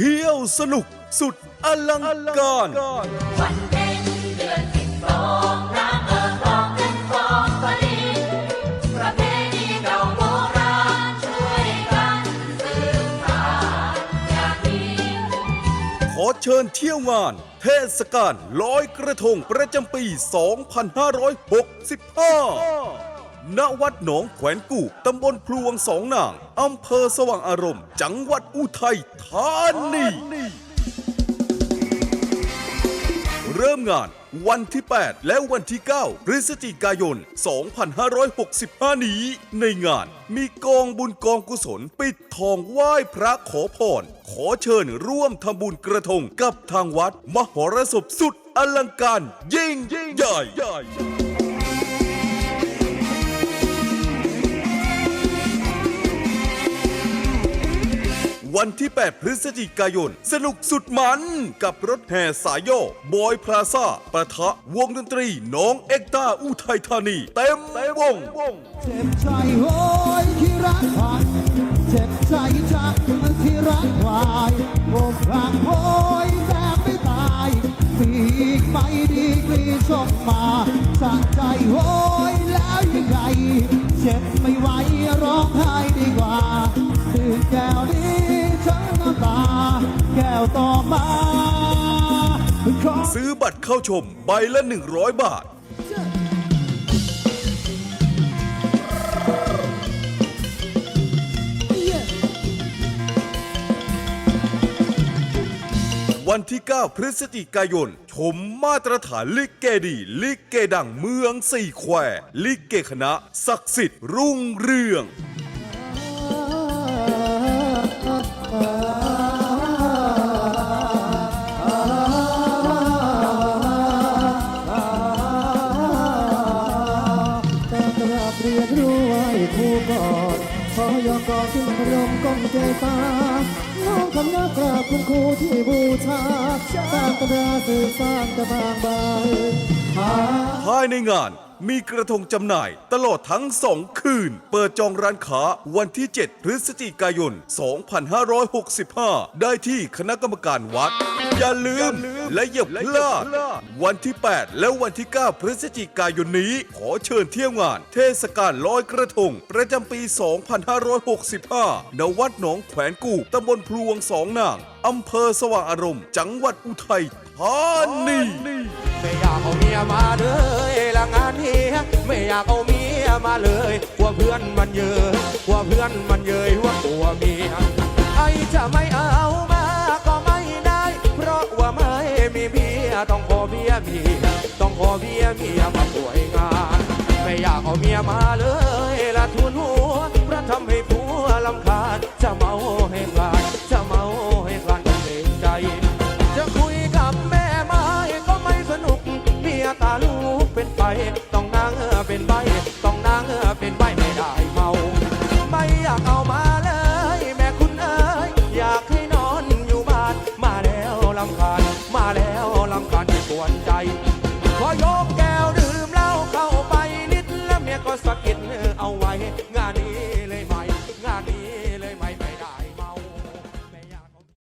ที่ยวสนุกสุดอลังการวันเพ็ญเดือนสิบสองน้ำเอิงรองขึ้นคลองสลิดประเพณีเก่าโบราณช่วยกันสืบสานอย่าทิ้งขอเชิญเที่ยวงาน เทศกาลลอยกระทงประจำปี 2565 ณวัดหนองแขวนกู่ตำบลพลวงสองนางอำเภอสว่างอารมณ์ จังหวัดอุทัยธานีเริ่มงานวันที่ 8 และวันที่ 9 พฤศจิกายน 2565 นี้ ในงานมีกองบุญกองกุศล ปิดทองไหว้พระขอพร ขอเชิญร่วมทำบุญกระทงกับทางวัด มหรสพสุดอลังการยิ่งใหญ่ วันที่ 8 พฤศจิกายน สนุกสุดมันกับรถแห่สายโยบอยพลาซ่าปะทะวงดนตรีน้องเอ็กตาอุทัยธานี เต็มวงเจ็บใจโอ้ยที่รักพันเจ็บใจจักที่รักวายโอบรักโอ้ยแต่ไม่ตายปีกไม่ดีกรีส่งมา แก้วต่อมาซื้อบัตรเข้าชมใบละ 100 บาท วันที่ 9 พฤศจิกายน ชมมาตรฐานลิเกดี ลิเกดังเมืองสี่แควลิเกคณะ ศักดิ์สิทธิ์รุ่งเรือง กอดขอยอมก่อนขึ้นพรมก้มเจตาน้องคำนักกราบคุณครูที่บูชาสร้างตำราสืบสร้างแต่บางใบหาภายในงาน มีกระทงจำหน่ายตลอดทั้งสองคืน เปิดจองร้านค้าวันที่ 7 พฤศจิกายน 2565 ได้ที่คณะกรรมการวัด อย่าลืมและอย่าพลาดวันที่ 8 และวันที่ 9 พฤศจิกายนนี้ ขอเชิญเที่ยวงาน เทศกาลลอยกระทง ประจำปี 2565ณวัดหนองแขวนกู่ตำบลพลวงสองนางอำเภอสว่างอารมณ์ จังหวัดอุทัยธานี ไม่อยากเอาเมียมาเลยละงานเฮียไม่อยากเอาเมียมาเลยกลัวเพื่อนมันเยอะกลัวเพื่อนมันเยยว่ากลัวเมียไอจะไม่เอามาก็ไม่ได้ เพราะว่าไม่มีเมียต้องขอเมียเมียต้องขอเมียเมียมาป่วยงาน ไม่อยากเอาเมียมาเลยละทุนหัวเพราะทำให้ผัวลำคาญจะเมาให้กลาน ต้องนางเป็นใบไม่ได้เมา ไม่อยากเอามาเลย แม่คุณเอ๋ยอยากให้นอนอยู่บ้าน มาแล้วลำคาญมาแล้วลำคาญที่ปวดใจ